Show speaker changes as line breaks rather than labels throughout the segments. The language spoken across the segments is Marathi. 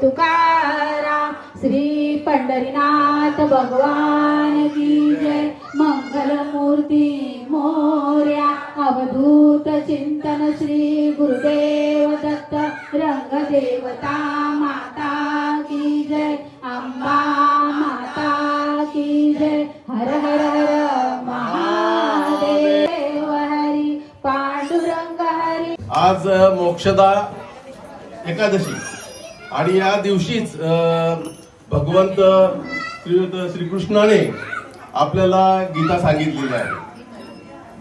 तुकारा श्री पंढरीनाथ भगवान की जय. मंगल मूर्ती मोर्या अवधूत चिंतन श्री गुरुदेव दत्त रंग देवता माता की जय. अंबा माता की जय. हर हर हर महादेव हरी पांडुरंग हरी.
आज मोक्षदा एकादशी. आणि या दिवशीच भगवंत श्रीकृष्णाने आपल्याला गीता सांगितलेली आहे.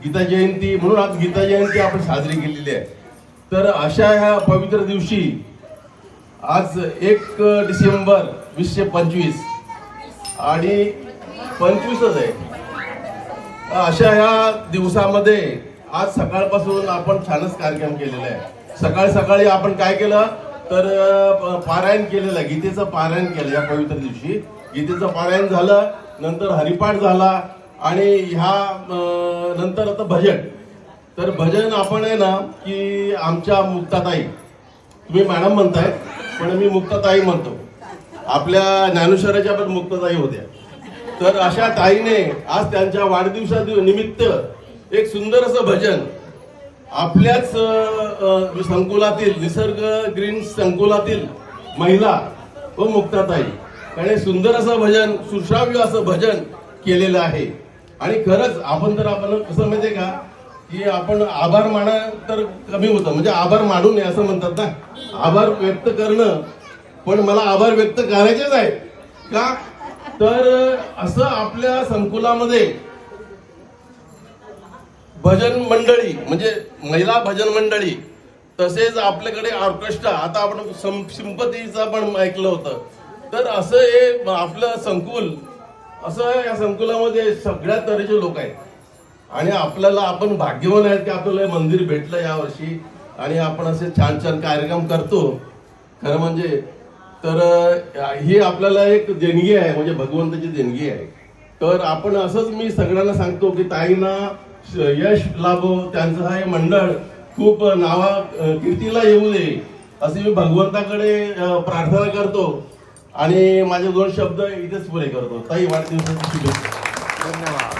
गीता जयंती म्हणून आज गीता जयंती आपण साजरी केलेली आहे. तर अशा ह्या पवित्र दिवशी आज एक डिसेंबर वीसशे पंचवीस आणि पंचवीसच आहे. अशा ह्या दिवसामध्ये आज सकाळपासून आपण छानच कार्यक्रम केलेला आहे. सकाळी सकाळी आपण काय केलं? तर पारायण केलेलं गीतेचं पारायण केलं या पवित्र दिवशी. गीतेचं पारायण झालं नंतर हरिपाठ झाला आणि ह्या नंतर आता भजन. तर भजन आपण आहे ना की आमच्या मुक्ताताई. तुम्ही मॅडम म्हणताय पण मी मुक्ताताई म्हणतो. आपल्या ज्ञानेश्वराच्या पण मुक्ताताई होत्या. तर अशा ताईने आज त्यांच्या वाढदिवसा निमित्त एक सुंदर असं भजन आपल्याच संकुलातील निसर्ग ग्रीन संकुलातील महिला व मुक्ताताई त्याने सुंदर असं भजन सुश्राव्य असं भजन केलेलं आहे. आणि खरंच आपण तर आपण कसं माहितीये का की आपण आभार माना तर कमी होतं. म्हणजे आभार मानू नये असं म्हणतात ना. आभार व्यक्त करणं. पण मला आभार व्यक्त करायचेच आहे का? तर असं आपल्या संकुलामध्ये भजन मंडळी म्हणजे महिला भजन मंडळी तसेच आपल्याकडे ऑर्केस्ट्रा आता आपण सं- सिंपतीचं पण ऐकलं होतं. तर असं हे आपलं संकुल असं या संकुलामध्ये सगळ्या तऱ्हेचे लोक आहेत. आणि आपल्याला आपण भाग्यवान आहेत की आपल्याला हे मंदिर भेटलं यावर्षी. आणि आपण असे छान छान कार्यक्रम करतो. खरं म्हणजे तर ही आपल्याला एक देणगी आहे म्हणजे भगवंताची देणगी आहे. तर आपण असंच मी सगळ्यांना सांगतो की ताईंना यश लाभो त्यांचं हे मंडळ. खूप नावा कीर्तीला येऊ दे असे मी भगवंताकडे प्रार्थना करतो. आणि माझे दोन शब्द इथेच पुरे करतो. ताई वाढदिवसाची शुभेच्छा.